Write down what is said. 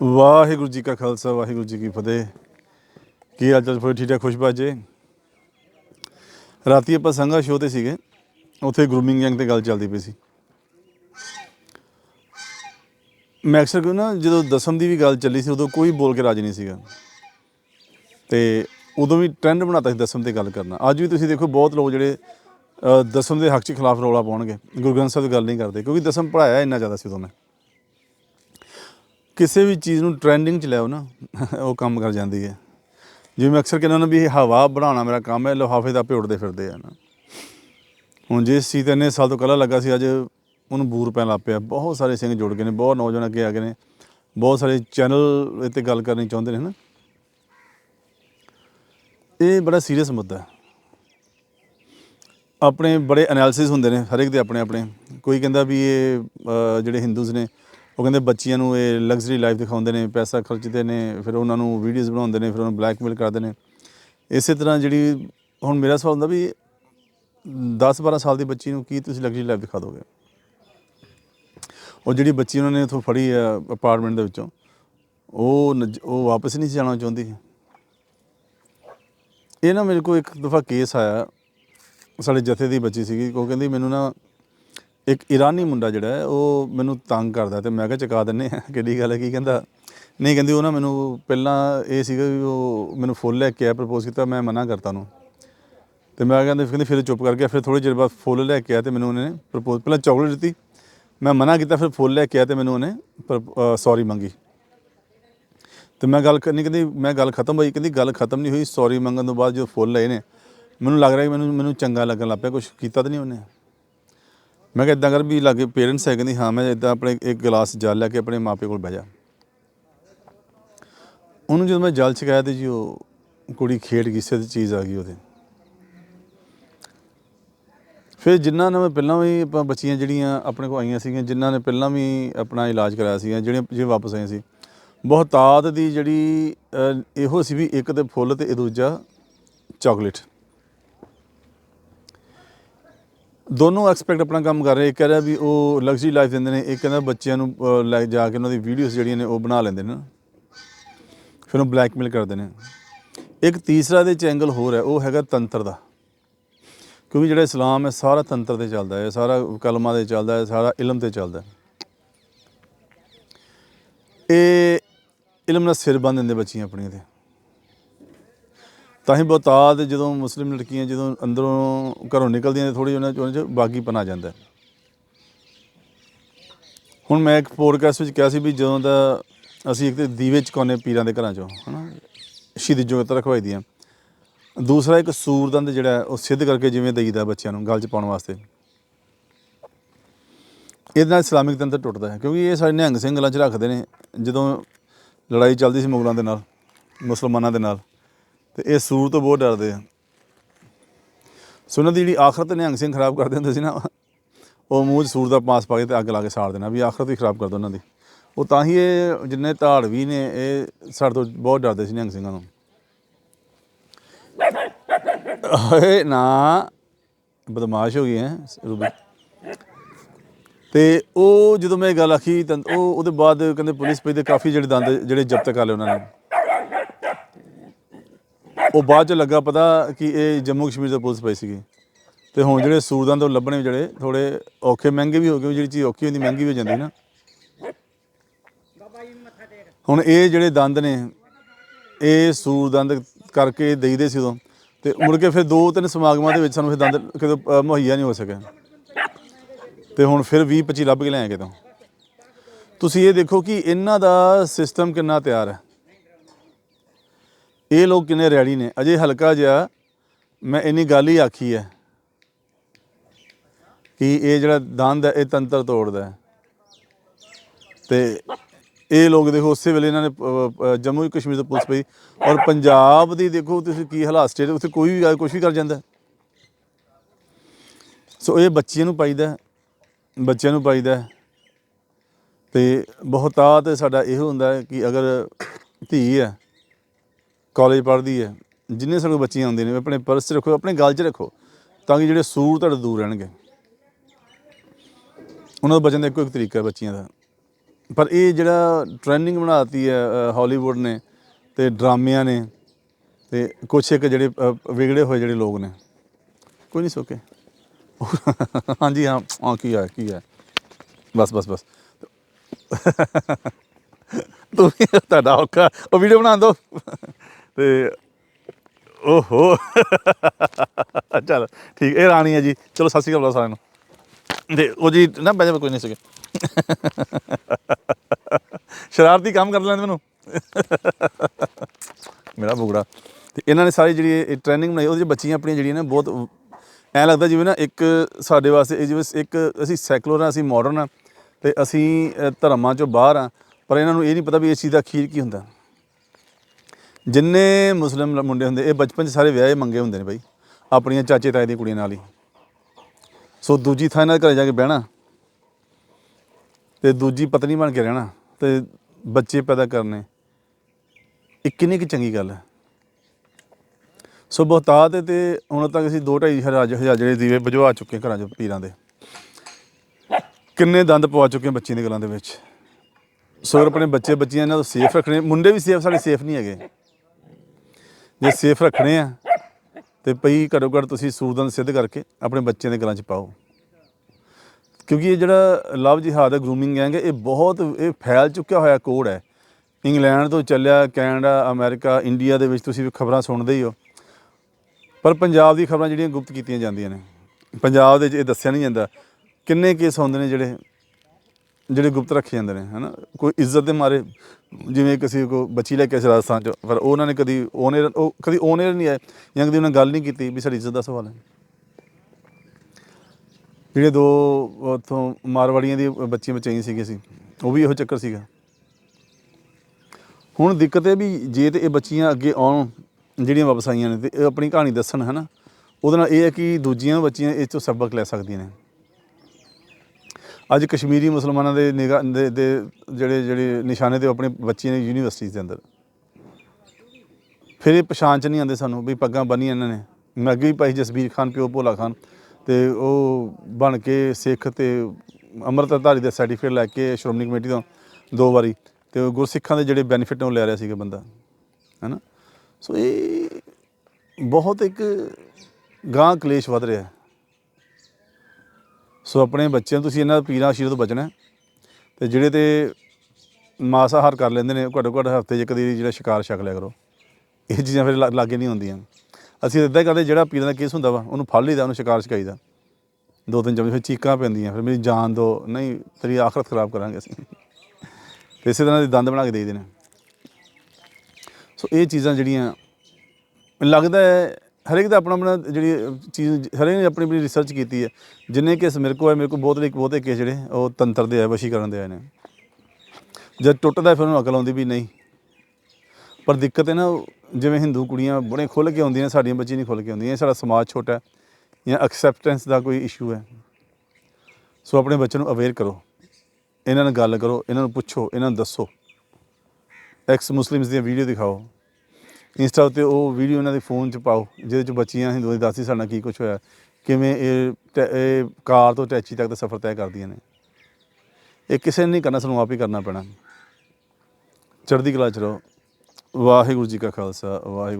ਵਾਹਿਗੁਰੂ ਜੀ ਕਾ ਖਾਲਸਾ, ਵਾਹਿਗੁਰੂ ਜੀ ਕੀ ਫਤਿਹ। ਕੀ ਹਾਲ ਚਾਲ ਫਿਰ ਠੀਕ ਠਾਕ, ਖੁਸ਼ ਬਾਜੇ ਰਾਤੀ ਆਪਾਂ ਸੰਘਾ ਸ਼ੋਅ ਤੇ ਸੀਗੇ। ਉੱਥੇ ਗਰੂਮਿੰਗ ਗੈਂਗ ਤੇ ਗੱਲ ਚੱਲਦੀ ਪਈ ਸੀ। ਮੈਂ ਅਕਸਰ ਕਿਉਂ ਨਾ ਜਦੋਂ ਦਸਮ ਦੀ ਵੀ ਗੱਲ ਚੱਲੀ ਸੀ, ਉਦੋਂ ਕੋਈ ਬੋਲ ਕੇ ਰਾਜੀ ਨਹੀਂ ਸੀਗਾ। ਤੇ ਉਦੋਂ ਵੀ ਟ੍ਰੈਂਡ ਬਣਾਤਾ ਸੀ ਦਸਮ ਤੇ ਗੱਲ ਕਰਨਾ। ਅੱਜ ਵੀ ਤੁਸੀਂ ਦੇਖੋ, ਬਹੁਤ ਲੋਕ ਜਿਹੜੇ ਦਸਮ ਦੇ ਹੱਕ 'ਚ ਖਿਲਾਫ ਰੌਲਾ ਪਾਉਣਗੇ। ਗੁਰੂ ਗ੍ਰੰਥ ਸਾਹਿਬ ਦੀ ਗੱਲ ਨਹੀਂ ਕਰਦੇ, ਕਿਉਂਕਿ ਦਸਮ ਪੜਾਇਆ ਇੰਨਾ ਜ਼ਿਆਦਾ ਸੀ ਉਦੋਂ ਮੈਂ। ਕਿਸੇ ਵੀ ਚੀਜ਼ ਨੂੰ ਟ੍ਰੈਂਡਿੰਗ 'ਚ ਲਿਆਓ ਨਾ, ਉਹ ਕੰਮ ਕਰ ਜਾਂਦੀ ਹੈ। ਜਿਵੇਂ ਮੈਂ ਅਕਸਰ ਕਹਿੰਦਾ ਨਾ ਵੀ ਇਹ ਹਵਾ ਬਣਾਉਣਾ ਮੇਰਾ ਕੰਮ ਹੈ, ਲਿਫਾਫੇ ਦਾ ਉੜਦੇ ਫਿਰਦੇ ਆ ਨਾ। ਹੁਣ ਜਿਸ ਚੀਜ਼ ਤੇ ਇੰਨੇ ਸਾਲ ਤੋਂ ਕੱਲਾ ਲੱਗਾ ਸੀ, ਅੱਜ ਉਹਨੂੰ ਬੂਰ ਪੈਣ ਲੱਗ ਪਿਆ। ਬਹੁਤ ਸਾਰੇ ਸਿੰਘ ਜੁੜ ਗਏ ਨੇ, ਬਹੁਤ ਨੌਜਵਾਨ ਅੱਗੇ ਆ ਗਏ ਨੇ। ਬਹੁਤ ਸਾਰੇ ਚੈਨਲ ਇਹ ਤੇ ਗੱਲ ਕਰਨੀ ਚਾਹੁੰਦੇ ਨੇ ਨਾ ਇਹ ਬੜਾ ਸੀਰੀਅਸ ਮੁੱਦਾ ਹੈ। ਆਪਣੇ ਬੜੇ ਐਨਾਲਿਸਿਸ ਹੁੰਦੇ ਨੇ, ਹਰ ਇੱਕ ਦੇ ਆਪਣੇ ਆਪਣੇ ਕੋਈ ਕਹਿੰਦਾ ਵੀ ਇਹ ਜਿਹੜੇ ਹਿੰਦੂਜ਼ ਨੇ ਉਹ ਕਹਿੰਦੇ ਬੱਚੀਆਂ ਨੂੰ ਇਹ ਲਗਜ਼ਰੀ ਲਾਈਫ ਦਿਖਾਉਂਦੇ ਨੇ, ਪੈਸਾ ਖਰਚਦੇ ਨੇ, ਫਿਰ ਉਹਨਾਂ ਨੂੰ ਵੀਡੀਓਜ਼ ਬਣਾਉਂਦੇ ਨੇ, ਫਿਰ ਉਹਨਾਂ ਨੂੰ ਬਲੈਕਮੇਲ ਕਰਦੇ ਨੇ। ਇਸੇ ਤਰ੍ਹਾਂ ਜਿਹੜੀ ਹੁਣ ਮੇਰਾ ਸਵਾਲ ਹੁੰਦਾ ਵੀ 10 12 ਸਾਲ ਦੀ ਬੱਚੀ ਨੂੰ ਕੀ ਤੁਸੀਂ ਲਗਜ਼ਰੀ ਲਾਈਫ ਦਿਖਾ ਦੋਗੇ? ਉਹ ਜਿਹੜੀ ਬੱਚੀ ਉਹਨਾਂ ਨੇ ਉੱਥੋਂ ਫੜੀ ਹੈ ਅਪਾਰਟਮੈਂਟ ਦੇ ਵਿੱਚੋਂ, ਉਹ ਨਜ- ਉਹ ਵਾਪਸ ਨਹੀਂ ਸੀ ਜਾਣਾ ਚਾਹੁੰਦੀ। ਇਹ ਨਾ ਮੇਰੇ ਕੋਲ ਇੱਕ ਦਫਾ ਕੇਸ ਆਇਆ, ਸਾਡੇ ਜਥੇ ਦੀ ਬੱਚੀ ਸੀਗੀ, ਉਹ ਕਹਿੰਦੀ ਮੈਨੂੰ ਨਾ ਇੱਕ ਈਰਾਨੀ ਮੁੰਡਾ ਜਿਹੜਾ ਉਹ ਮੈਨੂੰ ਤੰਗ ਕਰਦਾ ਤੇ ਮੈਂ ਕਿਹਾ ਚਕਾ ਦਿੰਨੇ ਆ ਕਿਹੜੀ ਗੱਲ ਹੈ, ਕੀ ਕਹਿੰਦਾ? ਨਹੀਂ, ਕਹਿੰਦੀ ਉਹ ਨਾ ਮੈਨੂੰ ਪਹਿਲਾਂ ਇਹ ਸੀਗਾ ਵੀ ਉਹ ਮੈਨੂੰ ਫੁੱਲ ਲੈ ਕੇ ਆਇਆ ਪ੍ਰਪੋਜ਼ ਕੀਤਾ, ਮੈਂ ਮਨਾ ਕਰਤਾ ਉਹਨੂੰ। ਤੇ ਮੈਂ ਕਹਿੰਦੇ, ਕਹਿੰਦੀ ਫਿਰ ਚੁੱਪ ਕਰ ਗਿਆ ਫਿਰ ਥੋੜੇ ਚਿਰ ਬਾਅਦ ਫੁੱਲ ਲੈ ਕੇ ਆਇਆ ਤੇ ਮੈਨੂੰ ਉਹਨੇ ਪ੍ਰਪੋਜ਼ ਪਹਿਲਾਂ ਚਾਕਲੇਟ ਦਿੱਤੀ, ਮੈਂ ਮਨਾ ਕੀਤਾ, ਫਿਰ ਫੁੱਲ ਲੈ ਕੇ ਆਇਆ ਤੇ ਮੈਨੂੰ ਉਹਨੇ ਸੌਰੀ ਮੰਗੀ। ਤੇ ਮੈਂ ਗੱਲ ਕਰਨੀ, ਕਹਿੰਦੀ ਮੈਂ ਗੱਲ ਖਤਮ ਹੋਈ, ਕਹਿੰਦੀ ਗੱਲ ਖਤਮ ਨਹੀਂ ਹੋਈ ਸੌਰੀ ਮੰਗਣ ਤੋਂ ਬਾਅਦ ਜੋ ਫੁੱਲ ਲਏ ਨੇ, ਮੈਨੂੰ ਲੱਗ ਰਿਹਾ ਕਿ ਮੈਨੂੰ ਮੈਨੂੰ ਚੰਗਾ ਲੱਗਣ ਲੱਗ ਪਿਆ ਕੁਝ ਕੀਤਾ ਤਾਂ ਨਹੀਂ ਉਹਨੇ। ਮੈਂ ਕਿਹਾ ਇਦਾਂ ਕਰ ਵੀ ਲਾਗੇ ਪੇਰੈਂਟਸ ਹੈ ਕਹਿੰਦੀ ਹਾਂ ਮੈਂ ਇਦਾਂ ਆਪਣੇ ਇੱਕ ਗਲਾਸ ਜਲ ਲੈ ਕੇ ਆਪਣੇ ਮਾਪੇ ਕੋਲ ਬਹਿ ਜਾ। ਉਹਨੂੰ ਜਦੋਂ ਮੈਂ ਜਲ ਛਕਾਇਆ ਤੇ ਜੀ, ਉਹ ਕੁੜੀ ਖੇਡ ਗਈ ਸੀ ਤੇ ਚੀਜ਼ ਆ ਗਈ ਉਹਦੇ। ਫਿਰ ਜਿਨ੍ਹਾਂ ਨੇ ਮੈਂ ਪਹਿਲਾਂ ਵੀ ਆਪਾਂ ਬੱਚੀਆਂ ਜਿਹੜੀਆਂ ਆਪਣੇ ਕੋਲ ਆਈਆਂ ਸੀਗੀਆਂ ਜਿਨ੍ਹਾਂ ਨੇ ਪਹਿਲਾਂ ਵੀ ਆਪਣਾ ਇਲਾਜ ਕਰਾਇਆ ਸੀਗਾ ਜਿਹੜੀਆਂ ਜੇ ਵਾਪਸ ਆਈਆਂ ਸੀ, ਬਹੁਤਾਤ ਦੀ ਜਿਹੜੀ ਇਹੋ ਸੀ ਵੀ ਇੱਕ ਤੇ ਫੁੱਲ ਤੇ ਇਹ ਦੂਜਾ ਚਾਕਲੇਟ ਦੋਨੋਂ ਐਕਸਪੈਕਟ ਆਪਣਾ ਕੰਮ ਕਰ ਰਹੇ ਇੱਕ ਕਹਿ ਰਿਹਾ ਵੀ ਉਹ ਲਗਜ਼ਰੀ ਲਾਈਫ ਦਿੰਦੇ ਨੇ ਇੱਕ ਕਹਿੰਦਾ ਬੱਚਿਆਂ ਨੂੰ ਅ, ਲੈ ਜਾ ਕੇ ਉਹਨਾਂ ਦੀ ਵੀਡੀਓਜ਼ ਜਿਹੜੀਆਂ ਨੇ ਉਹ ਬਣਾ ਲੈਂਦੇ ਨੇ ਨਾ। ਫਿਰ ਉਹ ਬਲੈਕਮੇਲ ਕਰਦੇ ਨੇ। ਇੱਕ ਤੀਸਰਾ ਦੇ ਚ ਐਂਗਲ ਹੋਰ ਹੈ ਉਹ ਹੈਗਾ ਤੰਤਰ ਦਾ। ਕਿਉਂਕਿ ਜਿਹੜਾ ਇਸਲਾਮ ਹੈ ਸਾਰਾ ਤੰਤਰ ਤੇ ਚੱਲਦਾ ਹੈ ਸਾਰਾ ਕਲਮਾਂ ਤੇ ਚੱਲਦਾ ਹੈ ਸਾਰਾ ਇਲਮ ਤੇ ਚੱਲਦਾ ਹੈ। ਇਹ ਇਲਮ ਨਾਲ ਸਿਰ ਬੰਨ ਦਿੰਦੇ ਬੱਚੀਆਂ ਆਪਣੀਆਂ ਤੇ। ਤਾਂ ਹੀ ਬਹੁਤਾਤ ਜਦੋਂ ਮੁਸਲਿਮ ਲੜਕੀਆਂ ਜਦੋਂ ਅੰਦਰੋਂ ਘਰੋਂ ਨਿਕਲਦੀਆਂ ਨੇ ਥੋੜੀ ਉਹਨਾਂ ਚ ਉਹਨਾਂ ਚ ਬਾਗੀਪਨ ਆ ਜਾਂਦਾ ਹੁਣ ਮੈਂ ਇੱਕ ਪੋਡਕਾਸਟ ਵਿੱਚ ਕਿਹਾ ਸੀ ਵੀ ਜਦੋਂ ਦਾ ਅਸੀਂ ਇੱਕ ਤੇ ਦੀਵੇ ਚਕਾਉਂਦੇ ਪੀਰਾਂ ਦੇ ਘਰਾਂ ਚੋਂ, ਹਨਾ, ਸ਼ਹੀਦੀ ਜੋਤ ਰਖਵਾਈ ਦੀਆਂ। ਦੂਸਰਾ ਇੱਕ ਸੂਰਦੰਦ ਜਿਹੜਾ ਉਹ ਸਿੱਧ ਕਰਕੇ ਜਿਵੇਂ ਦਈਦਾ ਬੱਚਿਆਂ ਨੂੰ ਗਲ 'ਚ ਪਾਉਣ ਵਾਸਤੇ। ਇਹਦੇ ਨਾਲ ਇਸਲਾਮਿਕ ਤੰਤਰ ਟੁੱਟਦਾ ਹੈ, ਕਿਉਂਕਿ ਇਹ ਸਾਡੇ ਨਿਹੰਗ ਸਿੰਘ ਗਲਾਂ 'ਚ ਰੱਖਦੇ ਨੇ, ਜਦੋਂ ਲੜਾਈ ਚੱਲਦੀ ਸੀ ਮੁਗਲਾਂ ਦੇ ਨਾਲ, ਮੁਸਲਮਾਨਾਂ ਦੇ ਨਾਲ। ਤੇ ਇਹ ਸੂਰ ਤੋਂ ਬਹੁਤ ਡਰਦੇ ਆ। ਸੋ ਉਹਨਾਂ ਦੀ ਜਿਹੜੀ ਆਖਰਤ ਨਿਹੰਗ ਸਿੰਘ ਖਰਾਬ ਕਰਦੇ ਹੁੰਦੇ ਸੀ ਨਾ, ਉਹ ਮੂੰਹ 'ਚ ਸੂਰ ਦਾ ਪਾਸ ਪਾ ਕੇ ਤੇ ਅੱਗ ਲਾ ਕੇ ਸਾੜ ਦੇਣਾ, ਵੀ ਆਖਰਤ ਹੀ ਖਰਾਬ ਕਰ ਦੋ ਉਹਨਾਂ ਦੀ। ਉਹ ਤਾਂ ਹੀ ਇਹ ਜਿੰਨੇ ਧਾੜਵੀ ਨੇ, ਇਹ ਸਾਡੇ ਤੋਂ ਬਹੁਤ ਡਰਦੇ ਸੀ ਨਿਹੰਗ ਸਿੰਘਾਂ ਨੂੰ ਓਏ ਨਾ, ਬਦਮਾਸ਼ ਹੋ ਗਈ ਹੈ, ਰੂਬੀ। ਤੇ ਉਹ ਜਦੋਂ ਮੈਂ ਇਹ ਗੱਲ ਆਖੀ ਉਹ ਉਹਦੇ ਬਾਅਦ ਕਹਿੰਦੇ ਪੁਲਿਸ ਪਈ ਤੇ ਕਾਫੀ ਜਿਹੜੇ ਦੰਦ, ਜਿਹੜੇ ਜ਼ਬਤ ਕਰ ਲਏ ਉਹਨਾਂ ਨੇ। ਉਹ ਬਾਅਦ ਚ ਲੱਗਾ ਪਤਾ ਕਿ ਇਹ ਜੰਮੂ ਕਸ਼ਮੀਰ ਦੇ ਪੁਲਿਸ ਪਈ ਸੀਗੀ। ਤੇ ਹੁਣ ਜਿਹੜੇ ਸੂਰਦਾਂ ਤੋਂ ਲੱਭਣੇ ਜਿਹੜੇ ਥੋੜੇ ਔਖੇ, ਮਹਿੰਗੇ ਵੀ ਹੋ ਗਏ, ਜਿਹੜੀ ਚੀਜ਼ ਔਖੀ ਹੁੰਦੀ, ਮਹਿੰਗੀ ਵੀ ਹੋ ਜਾਂਦੀ ਨਾ। ਹੁਣ ਇਹ ਜਿਹੜੇ ਦੰਦ ਨੇ, ਇਹ ਸੂਰ ਦੰਦ ਕਰਕੇ ਦੇਈਦੇ ਸੀ ਉਦੋਂ। ਤੇ ਮੁੜ ਕੇ ਫਿਰ ਦੋ ਤਿੰਨ ਸਮਾਗਮਾਂ ਦੇ ਵਿੱਚ ਸਾਨੂੰ ਫਿਰ ਦੰਦ ਕਿਤੇ ਮੁਹੱਈਆ ਨਹੀਂ ਹੋ ਸਕਿਆ। ਤੇ ਹੁਣ ਫਿਰ 20 25 ਲੱਭ ਕੇ ਲਿਆਏ ਕਿਤੋਂ। ਤੁਸੀਂ ਇਹ ਦੇਖੋ ਕਿ ਇਹਨਾਂ ਦਾ ਸਿਸਟਮ ਕਿੰਨਾ ਤਿਆਰ ਹੈ। ਇਹ ਲੋਕ ਕਿੰਨੇ ਰੈੜੀ ਨੇ? ਅਜੇ ਹਲਕਾ ਜਿਹਾ ਮੈਂ ਇੰਨੀ ਗੱਲ ਹੀ ਆਖੀ ਹੈ ਕਿ ਇਹ ਜਿਹੜਾ ਦੰਦ ਹੈ, ਇਹ ਤੰਤਰ ਤੋੜਦਾ ਹੈ। ਤੇ ਇਹ ਲੋਕ ਦੇਖੋ, ਉਸੇ ਵੇਲੇ ਇਹਨਾਂ ਨੇ ਜੰਮੂ ਕਸ਼ਮੀਰ ਤੋਂ ਪੁਲਿਸ ਪਈ ਔਰ ਪੰਜਾਬ ਦੀ ਦੇਖੋ, ਤੁਸੀਂ ਕੀ ਹਾਲਾਤ ਸਟੇਟ ਉੱਥੇ ਕੋਈ ਵੀ ਕੁਝ ਵੀ ਕਰ ਜਾਂਦਾ ਸੋ ਇਹ ਬੱਚਿਆਂ ਨੂੰ ਪਾਈਦਾ ਬੱਚਿਆਂ ਨੂੰ ਪਾਈਦਾ ਹੈ। ਤੇ ਬਹੁਤਾਤ ਸਾਡਾ ਇਹੋ ਹੁੰਦਾ ਕਿ ਅਗਰ ਧੀ ਹੈ ਕਾਲਜ ਪੜ੍ਹਦੀ ਹੈ ਜਿੰਨੇ ਸਾਡੇ ਕੋਲ ਬੱਚੀਆਂ ਆਉਂਦੀਆਂ ਨੇ ਆਪਣੇ ਪਰਸ 'ਚ ਰੱਖੋ ਆਪਣੇ ਗਲ 'ਚ ਰੱਖੋ ਤਾਂ ਕਿ ਜਿਹੜੇ ਸੂਰ ਤੁਹਾਡੇ ਦੂਰ ਰਹਿਣਗੇ। ਉਹਨਾਂ ਤੋਂ ਬਚਣ ਦਾ ਇੱਕੋ ਇੱਕ ਤਰੀਕਾ ਹੈ ਬੱਚੀਆਂ ਦਾ। ਪਰ ਇਹ ਜਿਹੜਾ ਟ੍ਰੈਂਡਿੰਗ ਬਣਾਤੀ ਹੈ ਅ, ਹਾਲੀਵੁੱਡ ਨੇ ਤੇ ਡਰਾਮਿਆਂ ਨੇ ਤੇ ਕੁਛ ਇੱਕ ਜਿਹੜੇ ਵਿਗੜੇ ਹੋਏ ਜਿਹੜੇ ਲੋਕ ਨੇ। ਕੋਈ ਨਹੀਂ ਸੋਕੇ। ਹਾਂਜੀ ਹਾਂ ਹਾਂ ਕੀ ਹੈ ਕੀ ਹੈ। ਬਸ ਬਸ ਬਸ। ਤੂੰ ਤੁਹਾਡਾ ਔਖਾ ਉਹ ਵੀਡੀਓ ਬਣਾ ਦੋ। ਤੇ ਓਹੋ। ਚਲ ਠੀਕ, ਇਹ ਰਾਣੀ ਹੈ ਜੀ। ਚਲੋ, ਸਤਿ ਸ਼੍ਰੀ ਅਕਾਲ ਸਾਰਿਆਂ ਨੂੰ। ਤੇ ਉਹ ਜੀ, ਨਾ ਬੈਜਾ ਕੋਈ ਨਹੀਂ ਸਕੇ ਸ਼ਰਾਰਤੀ ਕੰਮ ਕਰ ਲੈਂਦੇ ਮੈਨੂੰ। ਮੇਰਾ ਬੁਗੜਾ। ਤੇ ਇਹਨਾਂ ਨੇ ਸਾਰੀ ਜਿਹੜੀ ਟ੍ਰੇਨਿੰਗ ਬਣਾਈ, ਉਹਦੇ ਚ ਬੱਚੀਆਂ ਆਪਣੀਆਂ ਜਿਹੜੀਆਂ ਨੇ, ਬਹੁਤ ਐ ਲੱਗਦਾ ਜਿਵੇਂ ਨਾ, ਇੱਕ ਸਾਡੇ ਵਾਸਤੇ, ਇਹ ਜਿਵੇਂ ਇੱਕ ਅਸੀਂ ਸੈਕੂਲਰ ਆ ਅਸੀਂ ਮਾਡਰਨ ਆ ਤੇ ਅਸੀਂ ਧਰਮਾਂ ਚੋਂ ਬਾਹਰ ਆ ਪਰ ਇਹਨਾਂ ਨੂੰ ਇਹ ਨਹੀਂ ਪਤਾ ਵੀ ਇਸ ਚੀਜ਼ ਦਾ ਅਖੀਰ ਕੀ ਹੁੰਦਾ। ਜਿੰਨੇ ਮੁਸਲਿਮ ਮੁੰਡੇ ਹੁੰਦੇ, ਇਹ ਬਚਪਨ 'ਚ ਸਾਰੇ ਵਿਆਹੇ ਮੰਗੇ ਹੁੰਦੇ ਨੇ ਬਾਈ, ਆਪਣੀਆਂ ਚਾਚੇ ਤਾਏ ਦੀਆਂ ਕੁੜੀਆਂ ਨਾਲ ਹੀ। ਸੋ ਦੂਜੀ ਥਾਂ ਨਾਲ ਦੇ ਘਰੇ ਜਾ ਕੇ ਬਹਿਣਾ, ਤੇ ਦੂਜੀ ਪਤਨੀ ਬਣ ਕੇ ਰਹਿਣਾ, ਤੇ ਬੱਚੇ ਪੈਦਾ ਕਰਨੇ, ਇਹ ਕਿੰਨੀ ਕੁ ਚੰਗੀ ਗੱਲ ਹੈ। ਸੋ ਬਹੁਤਾਤ ਤੇ ਹੁਣ ਤੱਕ ਅਸੀਂ 2.5 ਹਜ਼ਾਰ ਹਜ਼ਾਰ ਜਿਹੜੇ ਦੀਵੇ ਬੁਝਵਾ ਚੁੱਕੇ ਘਰਾਂ 'ਚ ਪੀਰਾਂ ਦੇ। ਕਿੰਨੇ ਦੰਦ ਪਵਾ ਚੁੱਕੇ ਬੱਚਿਆਂ ਦੇ ਗਲਾਂ ਦੇ ਵਿੱਚ। ਸੋ ਆਪਣੇ ਬੱਚੇ ਬੱਚੀਆਂ ਇਹਨਾਂ ਸੇਫ ਰੱਖਣੇ, ਮੁੰਡੇ ਵੀ ਸੇਫ ਸਾਡੇ ਸੇਫ ਨਹੀਂ ਹੈਗੇ। ਜੇ ਸੇਫ ਰੱਖਣੇ ਆ, ਤੇ ਪਈ ਘੱਟੋ ਘੱਟ ਤੁਸੀਂ ਸੂਰਦੰਦ ਸਿੱਧ ਕਰਕੇ ਆਪਣੇ ਬੱਚਿਆਂ ਦੇ ਗਲਾਂ 'ਚ ਪਾਓ। ਕਿਉਂਕਿ ਇਹ ਜਿਹੜਾ ਲਵ ਜਿਹਾਦ ਹੈ ਗਰੂਮਿੰਗ ਗੈਂਗ ਇਹ ਬਹੁਤ, ਇਹ ਫੈਲ ਚੁੱਕਿਆ ਹੋਇਆ ਕੋਡ ਹੈ। ਇੰਗਲੈਂਡ ਤੋਂ ਚੱਲਿਆ, ਕੈਨੇਡਾ, ਅਮਰੀਕਾ, ਇੰਡੀਆ ਦੇ ਵਿੱਚ ਤੁਸੀਂ ਖਬਰਾਂ ਸੁਣਦੇ ਹੀ ਹੋ। ਪਰ ਪੰਜਾਬ ਦੀ ਖਬਰਾਂ ਜਿਹੜੀਆਂ ਗੁਪਤ ਕੀਤੀਆਂ ਜਾਂਦੀਆਂ ਨੇ, ਪੰਜਾਬ ਦੇ ਵਿੱਚ ਇਹ ਦੱਸਿਆ ਨਹੀਂ ਜਾਂਦਾ। ਕਿੰਨੇ ਕੇਸ ਹੁੰਦੇ ਨੇ ਜਿਹੜੇ ਜਿਹੜੇ ਗੁਪਤ ਰੱਖੇ ਜਾਂਦੇ ਨੇ, ਹਨਾ? ਕੋਈ ਇੱਜ਼ਤ ਦੇ ਮਾਰੇ, ਜਿਵੇਂ ਕਿਸੇ ਕੋ ਬੱਚੀ ਲੈ ਕੇ ਆਏ ਸੀ ਰਾਜਸਥਾਨ ਚ, ਪਰ ਉਹਨਾਂ ਨੇ ਕਦੀ ਉਹਨੇ, ਉਹ ਕਦੀ ਉਹਨੇ ਨਹੀਂ ਆਏ, ਜਾਂ ਕਦੀ ਉਹਨਾਂ ਗੱਲ ਨਹੀਂ ਕੀਤੀ ਵੀ ਸਾਡੀ ਇੱਜ਼ਤ ਦਾ ਸਵਾਲ ਹੈ। ਜਿਹੜੇ ਦੋ ਉਥੋਂ ਮਾਰਵਾੜੀਆਂ ਦੀ ਬੱਚੀਆਂ ਬਚਾਈਆਂ ਸੀਗੀਆਂ ਸੀ, ਉਹ ਵੀ ਇਹੋ ਚੱਕਰ ਸੀਗਾ। ਹੁਣ ਦਿੱਕਤ ਇਹ ਵੀ ਜੇ ਤੇ ਇਹ ਬੱਚੀਆਂ ਅੱਗੇ ਆਉਣ, ਜਿਹੜੀਆਂ ਵਾਪਸ ਆਈਆਂ ਨੇ, ਤੇ ਇਹ ਆਪਣੀ ਕਹਾਣੀ ਦੱਸਣ, ਹਨਾ? ਉਹਦੇ ਨਾਲ ਇਹ ਹੈ ਕਿ ਦੂਜੀਆਂ ਬੱਚੀਆਂ ਇਸ ਤੋਂ ਸਬਕ ਲੈ ਸਕਦੀਆਂ ਨੇ। ਅੱਜ ਕਸ਼ਮੀਰੀ ਮੁਸਲਮਾਨਾਂ ਦੇ ਨਿਗਾਹ ਦੇ ਦੇ ਜਿਹੜੇ ਜਿਹੜੇ ਨਿਸ਼ਾਨੇ ਤੇ ਉਹ ਆਪਣੇ ਬੱਚੇ ਨੇ ਯੂਨੀਵਰਸਿਟੀਜ਼ ਦੇ ਅੰਦਰ। ਫਿਰ ਇਹ ਪਛਾਣ ਚ ਨਹੀਂ ਆਉਂਦੇ ਸਾਨੂੰ ਵੀ ਪੱਗਾਂ ਬੰਨੀਆਂ ਇਹਨਾਂ ਨੇ। ਮੈਂ ਅੱਗੇ ਵੀ ਭਾਈ ਜਸਬੀਰ ਖਾਨ, ਪਿਓ ਭੋਲਾ ਖਾਨ ਤੇ ਉਹ ਬਣ ਕੇ ਸਿੱਖ ਤੇ ਅੰਮ੍ਰਿਤਧਾਰੀ ਦਾ ਸਰਟੀਫਿਕੇਟ ਲੈ ਕੇ ਸ਼੍ਰੋਮਣੀ ਕਮੇਟੀ ਤੋਂ ਦੋ ਵਾਰੀ ਤੇ ਗੁਰਸਿੱਖਾਂ ਦੇ ਜਿਹੜੇ ਬੈਨੀਫਿਟ ਨੇ ਉਹ ਲੈ ਰਿਹਾ ਸੀਗਾ ਬੰਦਾ, ਹੈਨਾ? ਸੋ ਇਹ ਬਹੁਤ ਇੱਕ ਗਾਂ ਕਲੇਸ਼ ਵੱਧ ਰਿਹਾ। ਹੈ ਸੋ ਆਪਣੇ ਬੱਚਿਆਂ ਨੂੰ ਤੁਸੀਂ ਇਹਨਾਂ ਪੀਰਾਂ ਸ਼ੀਰਾਂ ਤੋਂ ਬਚਣਾ ਹੈ। ਤੇ ਜਿਹੜੇ ਤੇ ਮਾਸਾਹਾਰ ਕਰ ਲੈਂਦੇ ਨੇ, ਘੱਟੋ ਘੱਟ ਹਫ਼ਤੇ 'ਚ ਕਦੀ ਜਿਹੜਾ ਸ਼ਿਕਾਰ ਛਕ ਲਿਆ ਕਰੋ। ਇਹ ਚੀਜ਼ਾਂ ਫਿਰ ਲਾਗੇ ਨਹੀਂ ਹੁੰਦੀਆਂ। ਅਸੀਂ ਇਦਾਂ ਕਰਦੇ, ਜਿਹੜਾ ਪੀਰਾਂ ਦਾ ਕੇਸ ਹੁੰਦਾ ਵਾ, ਉਹਨੂੰ ਫੜ ਲਈਦਾ, ਉਹਨੂੰ ਸ਼ਿਕਾਰ ਛਕਾਈਦਾ। ਦੋ ਤਿੰਨ ਚਮਚ ਫਿਰ ਚੀਕਾਂ ਪੈਂਦੀਆਂ, ਫਿਰ ਮੇਰੀ ਜਾਨ ਦੋ, ਨਹੀਂ, ਤੇਰੀ ਆਖਰਤ ਖਰਾਬ ਕਰਾਂਗੇ ਅਸੀਂ। ਤੇ ਇਸੇ ਤਰ੍ਹਾਂ ਦੇ ਦੰਦ ਬਣਾ ਕੇ ਦੇਈਦੇ ਨੇ ਸੋ ਇਹ ਚੀਜ਼ਾਂ ਜਿਹੜੀਆਂ, ਲੱਗਦਾ ਹੈ ਹਰੇਕ ਦਾ ਆਪਣਾ ਆਪਣਾ ਜਿਹੜੀ ਚੀਜ਼, ਹਰੇਕ ਨੇ ਆਪਣੀ ਆਪਣੀ ਰਿਸਰਚ ਕੀਤੀ ਹੈ। ਜਿੰਨੇ ਕੇਸ ਮੇਰੇ ਕੋਲ ਆਏ, ਮੇਰੇ ਕੋਲ ਬਹੁਤ ਇੱਕ ਬਹੁਤੇ ਕੇਸ ਜਿਹੜੇ, ਉਹ ਤੰਤਰ ਦੇ ਆਏ ਵਸ਼ੀਕਰਨ ਦੇ ਆਏ ਨੇ। ਜਦ ਟੁੱਟਦਾ ਫਿਰ ਉਹਨੂੰ ਅਕਲ ਆਉਂਦੀ ਵੀ ਨਹੀਂ। ਪਰ ਦਿੱਕਤ ਹੈ ਨਾ, ਜਿਵੇਂ ਹਿੰਦੂ ਕੁੜੀਆਂ ਬੜੇ ਖੁੱਲ੍ਹ ਕੇ ਆਉਂਦੀਆਂ ਸਾਡੀਆਂ ਬੱਚੀਆਂ ਨਹੀਂ ਖੁੱਲ੍ਹ ਕੇ ਆਉਂਦੀਆਂ ਸਾਡਾ ਸਮਾਜ ਛੋਟਾ ਹੈ, ਜਾਂ ਐਕਸੈਪਟੈਂਸ ਦਾ ਕੋਈ ਇਸ਼ੂ ਹੈ। ਸੋ ਆਪਣੇ ਬੱਚਿਆਂ ਨੂੰ ਅਵੇਅਰ ਕਰੋ। ਇਹਨਾਂ ਨਾਲ ਗੱਲ ਕਰੋ, ਇਹਨਾਂ ਨੂੰ ਪੁੱਛੋ, ਇਹਨਾਂ ਨੂੰ ਦੱਸੋ। ਐਕਸ ਮੁਸਲਿਮਸ ਦੀਆਂ ਵੀਡੀਓ ਦਿਖਾਓ। ਇੰਸਟਾ ਉੱਤੇ ਉਹ ਵੀਡੀਓ ਇਹਨਾਂ ਦੇ ਫੋਨ 'ਚ ਪਾਓ, ਜਿਹਦੇ 'ਚ ਬੱਚੀਆਂ ਹਿੰਦੂਆਂ ਦੀ ਦੱਸਦੀ ਸਾਡੇ ਨਾਲ ਕੀ ਕੁਝ ਹੋਇਆ। ਕਿਵੇਂ ਇਹ ਟੈ- ਇਹ ਕਾਰ ਤੋਂ ਟੈਚੀ ਤੱਕ ਦਾ ਸਫ਼ਰ ਤੈਅ ਕਰਦੀਆਂ ਨੇ। ਇਹ ਕਿਸੇ ਨੇ ਨਹੀਂ ਕਰਨਾ, ਸਾਨੂੰ ਆਪ ਹੀ ਕਰਨਾ ਪੈਣਾ। ਚੜ੍ਹਦੀ ਕਲਾ ਚ ਰਹੋ। ਵਾਹਿਗੁਰੂ ਜੀ ਕਾ ਖਾਲਸਾ, ਵਾਹਿਗੁਰੂ